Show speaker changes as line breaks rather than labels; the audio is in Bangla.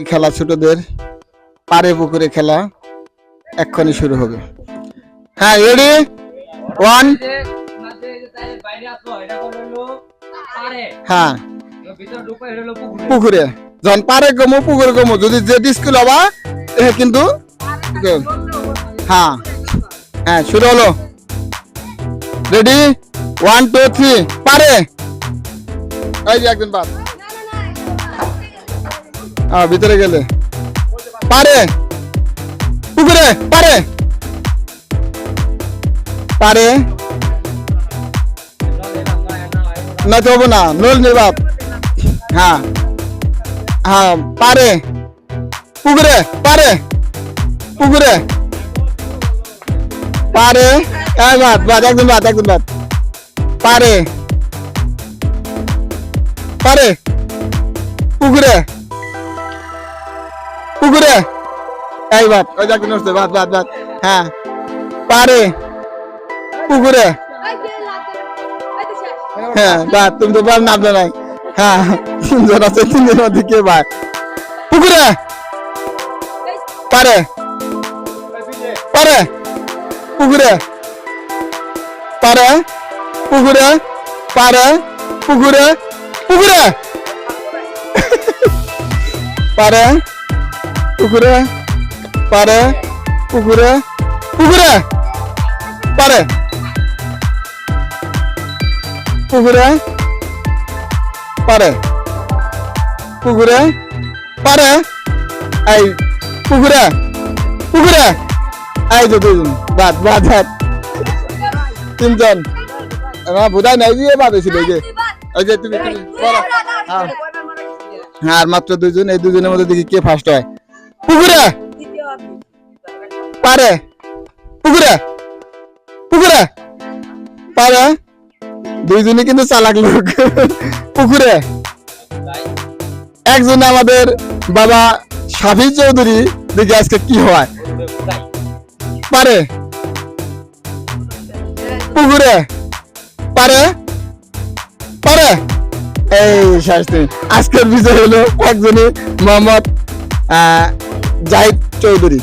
একটি খেলা ছোটদের? পারে পুকুরে খেলা। এক্ষুনি শুরু হবে। হ্যাঁ রেডি ওয়ান হ্যাঁ।
পুকুরে।
যখন পারে গমো, পুকুরে গমো। যদি যে স্কুল হবা কিন্তু হ্যাঁ। হ্যাঁ শুরু হলো। রেডি ওয়ান টু থ্রি পারে। এই যে একজন বাদ। হ্যাঁ ভিতরে গেলে পারে পুকুরে পারে পারে না তো হব না নল নির্বাপ হ্যাঁ হ্যাঁ পারে পুকুরে পারে পুকুরে পারে এই বাদ বাদ একজন বাদ একজন বাদ পারে পারে পুকুরে পুকুরে? এই বাদ। ওই যে একজন উঠছে বাদ বাদ বাদ। হ্যাঁ। পারে। পুকুরে। হ্যাঁ বাদ তুমি তো বার নামলে নাই। হ্যাঁ তিনজন আছে তিনজনের মধ্যে কে বার পুকুরে। পারে। পারে। পুকুরে। পারে। পুকুরে। পারে। পুকুরে। পুকুরে। পারে। পুকুরে পারে পুকুরে পুকুরে পারে। পুকুরে পারে। পুকুরে পারে। এই পুকুরে পুকুরে। এই যে দুজন বাদ বাদ বাদ। তিনজন। আমার বোধহয় নাই দিয়ে বাদ হয়েছিল এই যে। এই যে তুমি তুমি হ্যাঁ, আর মাত্র দুজন এই দুজনের মধ্যে দেখি কে ফার্স্ট হয়। পুকুরে? পারে। পুকুরে? পুকুরে? পারে। কিন্তু চালাক লোক। পুকুরে? একজন আমাদের বাবা সাফি চৌধুরী দেখি আজকে কি হয়। পারে। পুকুরে? পারে। পারে। এই শাস্তি। আজকের বিজয় হলো একজনই মোহাম্মদ আহ, জাহিদ চৌধুরী।